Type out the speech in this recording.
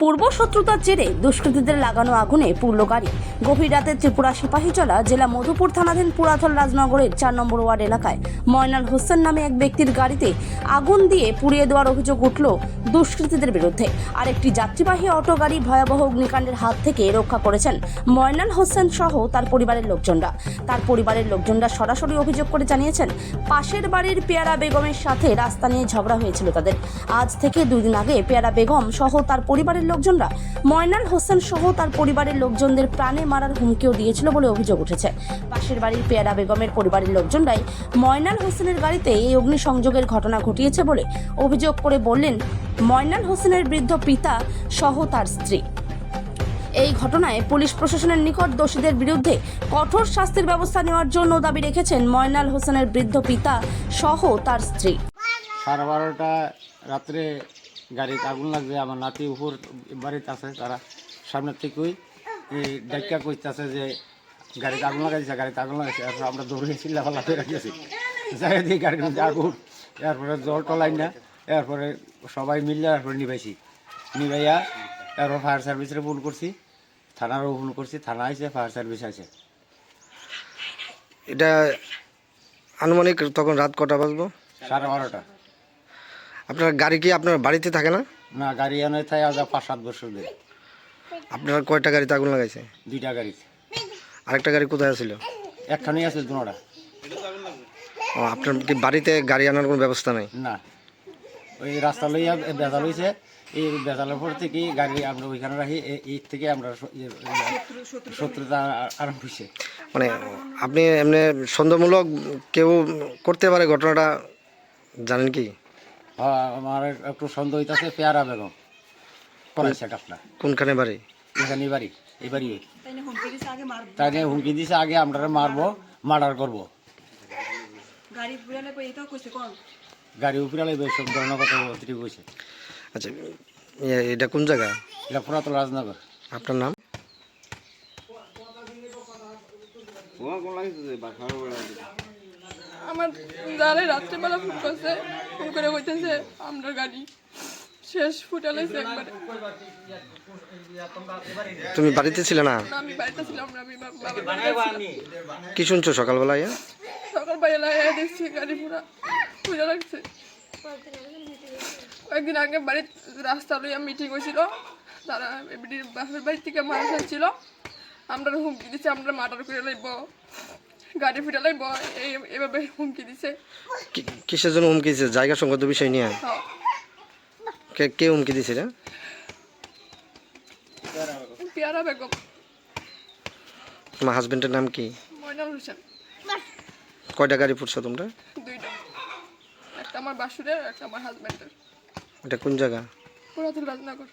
পূর্ব শত্রুতার জেরে দুষ্কৃতীদের লাগানো আগুনে পুরল গাড়ি। গভীর রাতে ত্রিপুরা সিপাহীজলা জেলা মধুপুর থানাধীন পুরাতল রাজনগরের চার নম্বর ওয়ার্ড এলাকায় ময়নাল হোসেন নামে এক ব্যক্তির গাড়িতে আগুন দিয়ে পুড়িয়ে দেওয়ার অভিযোগ উঠল দুষ্কৃতীদের বিরুদ্ধে। আরেকটি যাত্রীবাহী অটো গাড়ি ভয়াবহ অগ্নিকাণ্ডের হাত থেকে রক্ষা করেছেন ময়নাল হোসেন সহ তার পরিবারের লোকজনরা। তার পরিবারের লোকজনরা সরাসরি অভিযোগ করে জানিয়েছেন, পাশের বাড়ির পেয়ারা বেগমের সাথে রাস্তা নিয়ে ঝগড়া হয়েছিল তাদের। আজ থেকে দুই দিন আগে পেয়ারা বেগম সহ তার পরিবারের লোকজনরা। ময়নাল হোসেন সহ তার পরিবারের লোকজনদের প্রাণে মারার হুমকিও দিয়েছিল বলে অভিযোগ উঠেছে। পাশের বাড়ির পেয়ারা বেগমের পরিবারের লোকজনরাই ময়নাল হোসেনের গাড়িতে এই অগ্নিসংযোগের ঘটনা ঘটিয়েছে বলে অভিযোগ করে বললেন ময়নাল হোসেনের বৃদ্ধ পিতা সহ তার স্ত্রী। এই ঘটনায় পুলিশ প্রশাসনের নিকট দোষীদের বিরুদ্ধে কঠোর শাস্তির ব্যবস্থা নেওয়ার জন্য দাবি রেখেছেন ময়নাল হোসেনের বৃদ্ধ পিতা সহ তার স্ত্রী। সাড়ে বারোটা রাত্রে গাড়িতে আগুন লাগবে আমার নাতি উপর বাড়িতে আছে তারা সামনের থেকেই ডাক্কা করতেছে যে গাড়িতে আগুন লাগাইছে গাড়িতে আগুন লাগাইছে এরপর আমরা দৌড়ে চিল্লাফাল্লা করে গেছি। যাই দিয়ে গাড়ির মধ্যে আগুন এরপরে জল টলাই না এরপরে সবাই মিললে এরপরে নিবাইছি। নিবাইয়া এরপর ফায়ার সার্ভিসের ফোন করছি থানারও ফোন করছি থানা আইছে ফায়ার সার্ভিস আছে এটা আনুমানিক তখন রাত কটা বাজবো? সাড়ে বারোটা। আপনার গাড়ি কি আপনার বাড়িতে থাকে না? না গাড়ি এনে থাকে আজ পাঁচ সাত বছর ধরে। আপনার কয়টা গাড়িতে আগুন লাগাইছে? দুইটা গাড়িতে। আরেকটা গাড়ি কোথায় ছিল একখানেই আছে দুটা ও আপনার কি বাড়িতে গাড়ি আনার কোনো ব্যবস্থা নাই? না। ওই রাস্তা লইয়া বেজা লইছে এই বেজালের পর থেকে গাড়ি আমরা ওইখানে রাখি। এই থেকে আমরা ইয়ে- শত্রুতা আরম্ভ হয়েছে মানে আপনি এমনি সন্দেহমূলক কেউ করতে পারে ঘটনাটা জানেন কি? হ্যাঁ, আমার একটু সন্দেহ হইতাছে পেয়ারা বেগম। করাইছে কাপলা কোনখানে বাড়ি? এখানে বাড়ি এই বাড়ি তাই নিয়ে হুমকি দিছে আগে আমরা মারবো মার্ডার করব। গাড়ি কোন উপরে লাগবে সব ধরনের কথা অতিরিক্ত কইছে। আচ্ছা এটা কোন জায়গা? এটা পুরাতন রাজনগর। আপনার নাম? আমার যারা রাত্রেবেলা ফোন করছে ফোন করে কইতেছে আমরা গাড়ি শেষ ফুটালাইছে একবারে তুমি বাড়িতে ছিলে না? না, আমি বাড়িতে ছিলাম না আমি বা- বাবার বাড়িতে ছিলাম। কি শুনছো সকালবেলা ইয়া সকালবেলা এসে দেখছি গাড়ি পুরা পুজো লাগছে। কয়েকদিন আগে বাড়ির রাস্তা লইয়া মিটিং হয়েছিল। তারা এমনির বাপের বাড়ি থেকে মানুষ ছিল আমরা হুমকি দিছে আমরা মার্ডার করে লাইব। গাড়ি এই এভাবে হুমকি দিছে। কিসের জন্য হুমকি দিছে? জায়গা সংক্রান্ত বিষয় নিয়ে? হ্যাঁ। কে কে হুমকি দিছে রে পেয়ারা বেগম। তোমার হাজবেন্ডের নাম কি? ময়নাল হোসেন। কয়টা গাড়ি ফুটছো তোমরা? দুইটা। একটা আমার বাসুরের একটা আমার হাজব্যান্ডের এটা কোন জায়গা? পুরাতন রাজনগর।